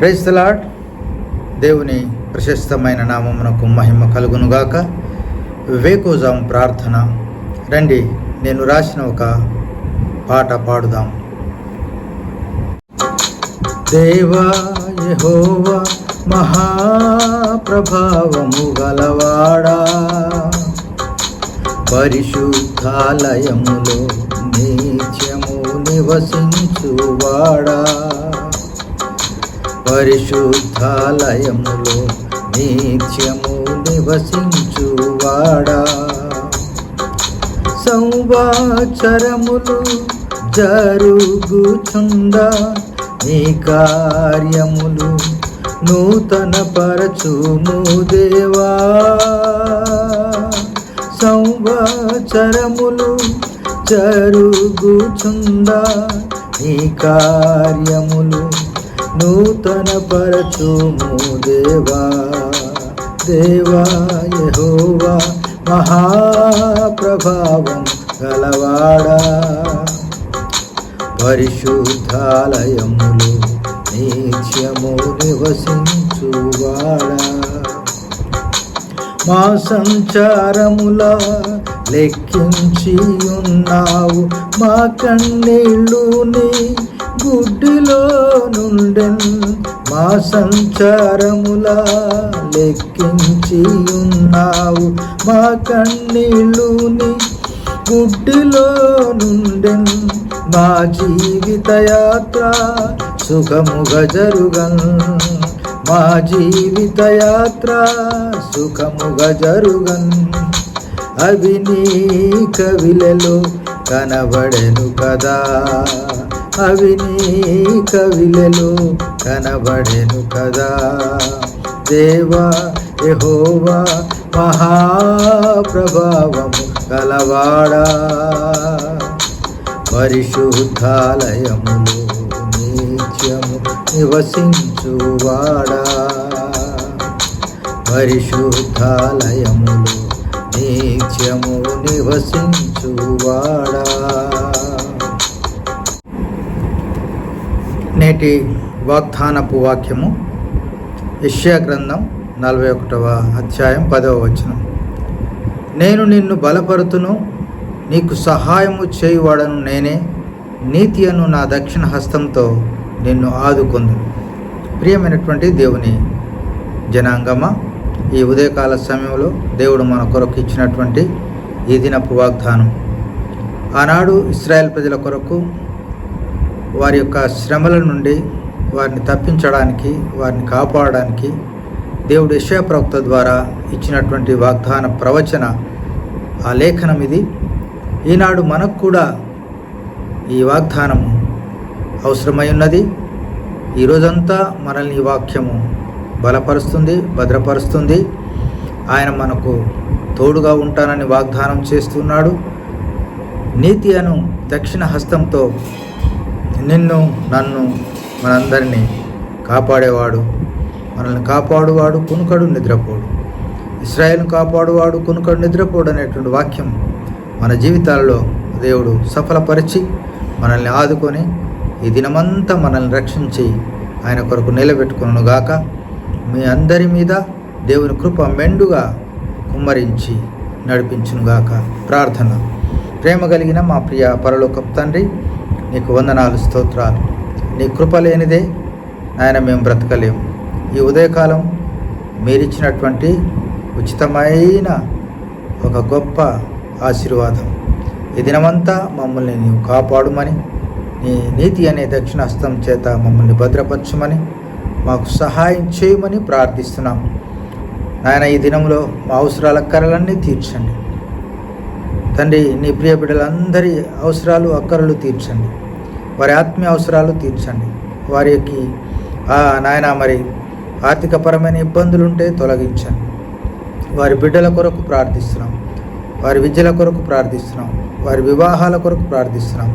Praise the Lord దేవుని ప్రశస్తమైన నామమునకు మహిమ కలుగునుగాక. వివేకోజాం ప్రార్థన. రండి నేను రాసిన ఒక పాట పాడుదాం. దేవా యహోవా మహాప్రభావము గలవాడా. పరిశుద్ధాలయములో నిత్యము నివసించువాడా. పరిశుద్ధాలయములో నిత్యము నివసించువాడా. సంవాచరములు జరుగుచుండా నీ కార్యములు నూతన పరచుము దేవా. సంవత్సరములు జరుగుచుందా నీ కార్యములు నూతన పరచుము దేవా దేవా యెహోవా మహాప్రభావం గలవాడా. పరిశుద్ధాలయములు నిత్యము నివసించువాడా. మా సంచారముల లెక్కించి ఉన్నావు మా కన్నీళ్ళు నీ నుండెన్ మా సంచారముల లెక్కించి ఉన్నావు మా కన్నీళ్ళుని గుడ్డిలో నుండెన్ మా జీవిత యాత్ర సుఖముగ జరుగన్ మా జీవిత యాత్ర సుఖముగ జరుగన్ అవి నీ కవిలలో కనబడెను కదా. అవి నీ కవిలలో కనబడెను కదా. దేవా యెహోవా మహాప్రభావము గలవాడా పరిశుద్ధాలయములు నిత్యము నివసించువాడా. పరిశుద్ధాలయములు నిత్యము నివసించువాడా. నేటి వాగ్దానపు వాక్యము. యష్యా గ్రంథం నలభై ఒకటవ అధ్యాయం పదవ వచనం. నేను నిన్ను బలపరుతును నీకు సహాయము చేయువాడను నేనే నీతి అను నా దక్షిణ హస్తంతో నిన్ను ఆదుకొందు ప్రియమైనటువంటి దేవుని జనాంగమ ఈ ఉదయకాల సమయంలో దేవుడు మన కొరకు ఇచ్చినటువంటి ఈ దినపు వాగ్దానం. ఆనాడు ఇస్రాయెల్ ప్రజల కొరకు వారి యొక్క శ్రమల నుండి వారిని తప్పించడానికి వారిని కాపాడడానికి దేవుడు యెషయా ప్రవక్త ద్వారా ఇచ్చినటువంటి వాగ్దాన ప్రవచన ఆ లేఖనం ఇది. ఈనాడు మనకు కూడా ఈ వాగ్దానము అవసరమై ఉన్నది. ఈరోజంతా మనల్ని ఈ వాక్యము బలపరుస్తుంది భద్రపరుస్తుంది. ఆయన మనకు తోడుగా ఉంటానని వాగ్దానం చేస్తున్నాడు. నీతి అను దక్షిణ హస్తంతో నిన్ను నన్ను మనందరినీ కాపాడేవాడు. మనల్ని కాపాడువాడు కునుకడు నిద్రపోడు. ఇస్రాయేల్ను కాపాడువాడు కునుకడు నిద్రపోడు అనేటువంటి వాక్యం మన జీవితాలలో దేవుడు సఫలపరిచి మనల్ని ఆదుకొని ఈ దినమంతా మనల్ని రక్షించి ఆయన కొరకు నిలబెట్టుకును గాక మీ అందరి మీద దేవుని కృప మెండుగా కుమ్మరించి నడిపించునుగాక ప్రార్థన. ప్రేమ కలిగిన మా ప్రియ పరలోకపు తండ్రి నీకు వందనాలు స్తోత్రాలు. నీ కృప లేనిదే ఆయన మేము బ్రతకలేము. ఈ ఉదయకాలం మీరిచ్చినటువంటి ఉచితమైన ఒక గొప్ప ఆశీర్వాదం. ఈ దినమంతా మమ్మల్ని నీవు కాపాడుమని నీ నీతి అనే దక్షిణాస్తం చేత మమ్మల్ని భద్రపరచమని మాకు సహాయం చేయమని ప్రార్థిస్తున్నాం. నాయన ఈ దినంలో మా అవసరాల కరలన్నీ తీర్చండి. తండ్రి నీ ప్రియ బిడ్డలందరి అవసరాలు అక్కరలు తీర్చండి. వారి ఆత్మీయ అవసరాలు తీర్చండి. వారికి నాయన మరి ఆర్థికపరమైన ఇబ్బందులు ఉంటే తొలగించండి. వారి బిడ్డల కొరకు ప్రార్థిస్తున్నాం. వారి విద్యల కొరకు ప్రార్థిస్తున్నాం. వారి వివాహాల కొరకు ప్రార్థిస్తున్నాం.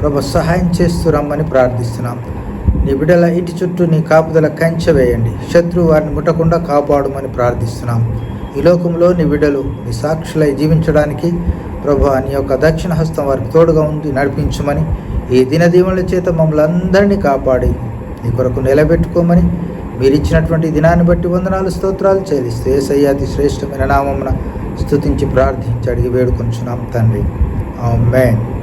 ప్రభు సహాయం చేస్తూ రమ్మని ప్రార్థిస్తున్నాం. నీ బిడ్డల ఇంటి చుట్టూ నీ కాపుదల కంచె వేయండి. శత్రువు వారిని ముట్టకుండా కాపాడమని ప్రార్థిస్తున్నాం. ఈ లోకంలో నీ బిడ్డలు నీ సాక్షులై జీవించడానికి ప్రభు నీ యొక్క దక్షిణ హస్తం వారికి తోడుగా ఉంది నడిపించమని ఈ దినదీవుల చేత మమ్మల్ని అందరినీ కాపాడి నీ కొరకు నిలబెట్టుకోమని మీరు ఇచ్చినటువంటి దినాన్ని బట్టి వందనాలు స్తోత్రాలు చెల్లిస్తూ ఏసయ్య అతి శ్రేష్టమైన నామమున స్థుతించి ప్రార్థించి అడిగి వేడుకొంచున్నాం తండ్రి. ఆమెన్.